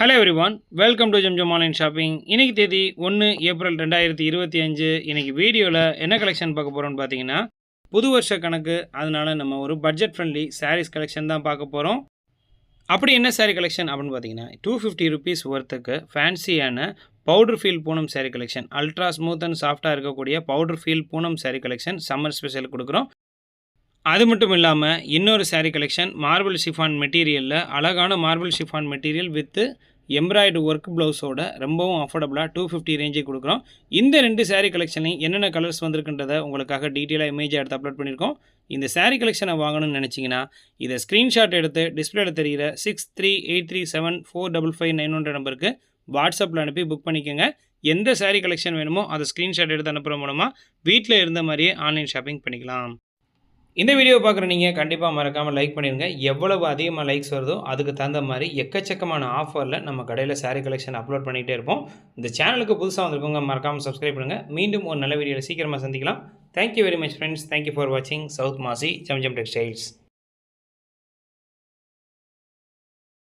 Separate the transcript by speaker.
Speaker 1: Hello everyone welcome to Zamzam online shopping இன்னைக்கு தேதி ஒன்று ஏப்ரல் ரெண்டாயிரத்தி இருபத்தி அஞ்சு. இன்றைக்கி வீடியோவில் என்ன கலெக்ஷன் பார்க்க போகிறோம்னு பார்த்தீங்கன்னா புது வருஷ கணக்கு. அதனால் நம்ம ஒரு பட்ஜெட் ஃப்ரெண்ட்லி சாரீஸ் கலெக்ஷன் தான் பார்க்க போகிறோம் அப்படி என்ன சாரீ கலெக்ஷன் அப்படின்னு பார்த்தீங்கன்னா டூ ஃபிஃப்டி ருபீஸ் ஒர்த்துக்கு ஃபேன்சியான powder feel Poonam sari collection ultra smooth and சாஃப்டாக இருக்கக்கூடிய powder feel Poonam sari collection summer special கொடுக்குறோம். அது மட்டும் இல்லாமல் இன்னொரு சாரீ கலெக்ஷன் மார்பிள் ஷிஃபான் மெட்டீரியலில் அழகான marble chiffon material with embroidery work ப்ளவுஸோட ரொம்பவும் அஃபோர்டபுளாக டூ ஃபிஃப்டி ரேஞ்சே கொடுக்குறோம். இந்த ரெண்டு சாரீ கலெக்ஷனையும் என்னென்ன கலர்ஸ் வந்திருக்குன்றதை உங்களுக்காக டீட்டெயிலாக இமேஜ் எடுத்து அப்லோட் பண்ணியிருக்கோம். இந்த சாரீ கலெக்ஷனை வாங்கணும்னு நினச்சிங்கன்னா இதை ஸ்க்ரீன்ஷாட் எடுத்து டிஸ்பிளேல தெரிகிற six three eight three seven four double five nine ஒன்ற நம்பருக்கு வாட்ஸ்அப்பில் அனுப்பி புக் பண்ணிக்கோங்க. எந்த சாரீ கலெக்ஷன் வேணுமோ அதை ஸ்க்ரீன்ஷாட் எடுத்து அனுப்புகிற மூலமாக வீட்டில் இருந்த மாதிரியே ஆன்லைன் ஷாப்பிங் பண்ணிக்கலாம். இந்த வீடியோ பார்க்குற நீங்கள் கண்டிப்பாக மறக்காமல் லைக் பண்ணிடுங்க எவ்வளவு அதிகமாக லைக்ஸ் வருதோ அதுக்கு தகுந்த மாதிரி எக்கச்சக்கமான ஆஃபரில் நம்ம கடையில் சாரீ கலெக்ஷன் அப்லோட் பண்ணிகிட்டே இருப்போம். இந்த சேனலுக்கு புதுசாக வந்திருக்கவங்க மறக்காமல் சப்ஸ்கிரைப் பண்ணுங்கள் மீண்டும் ஒரு நல்ல வீடியோவில் சீக்கிரமாக சந்திக்கலாம். Thank you very much friends thank you for வாட்சிங் சவுத் மாசி ஜம்ஜம் டெக்ஸ்டைல்ஸ்